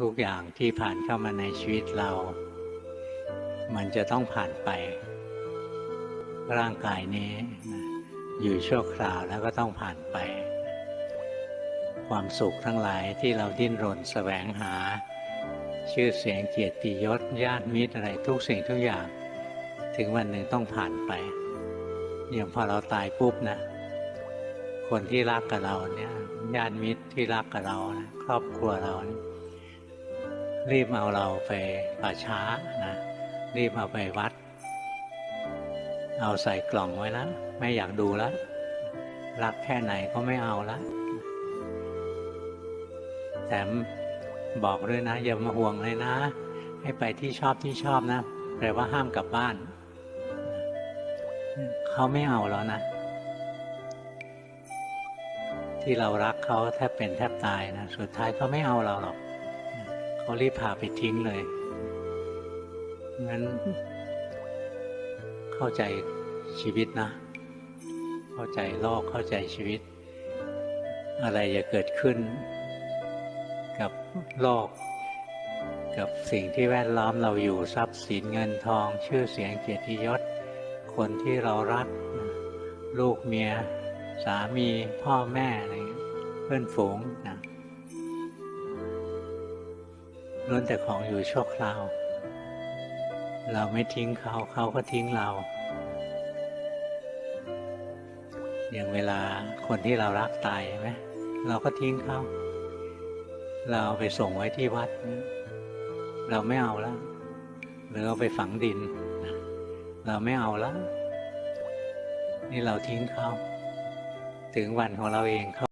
ทุกอย่างที่ผ่านเข้ามาในชีวิตเรา มันจะต้องผ่านไป ร่างกายนี้อยู่ชั่วคราวแล้วก็ต้องผ่านไป ความสุขทั้งหลายที่เราดิ้นรนแสวงหา ชื่อเสียงเกียรติยศญาติมิตรอะไรทุกสิ่งทุกอย่าง ถึงวันหนึ่งต้องผ่านไปอย่างพอเราตายปุ๊บนะ คนที่รักกับเราเนี่ยญาติมิตรที่รักกับเรานะครอบครัวเรานะ รีบเอาเราไปป่าช้านะรีบเอาไปวัด เอาใส่กล่องไว้นะไม่อยากดูแล้วรักแค่ไหนก็ไม่เอาละแถมบอกด้วยนะ อย่ามาห่วงเลยนะ ให้ไปที่ชอบที่ชอบนะแปลว่าห้ามกลับบ้าน เขาไม่เอาแล้วนะ ที่เรารักเขาแทบเป็นแทบตายนะ สุดท้ายเขาไม่เอาเราหรอก เขารีบพาไปทิ้งเลย งั้น เข้าใจชีวิตนะ เข้าใจโลกเข้าใจชีวิต อะไรจะเกิดขึ้น กับโลก กับสิ่งที่แวดล้อมเราอยู่ทรัพย์สินเงินทอง ชื่อเสียงเกียรติยศ คนที่เรารัก ลูกเมีย สามีพ่อแม่อะไรเงี้ยเพื่อนฝูงนะ ล้วนแต่ของอยู่ชั่วคราว เราไม่ทิ้งเขาเขาก็ทิ้งเรา อย่างเวลาคนที่เรารักตายใช่ไหมเราก็ทิ้งเขาเราเอาไปส่งไว้ที่วัด เราไม่เอาแล้วหรือเอาไปฝังดิน เราไม่เอาแล้วนี่เราทิ้งเขาถึงวันของเราเองเขา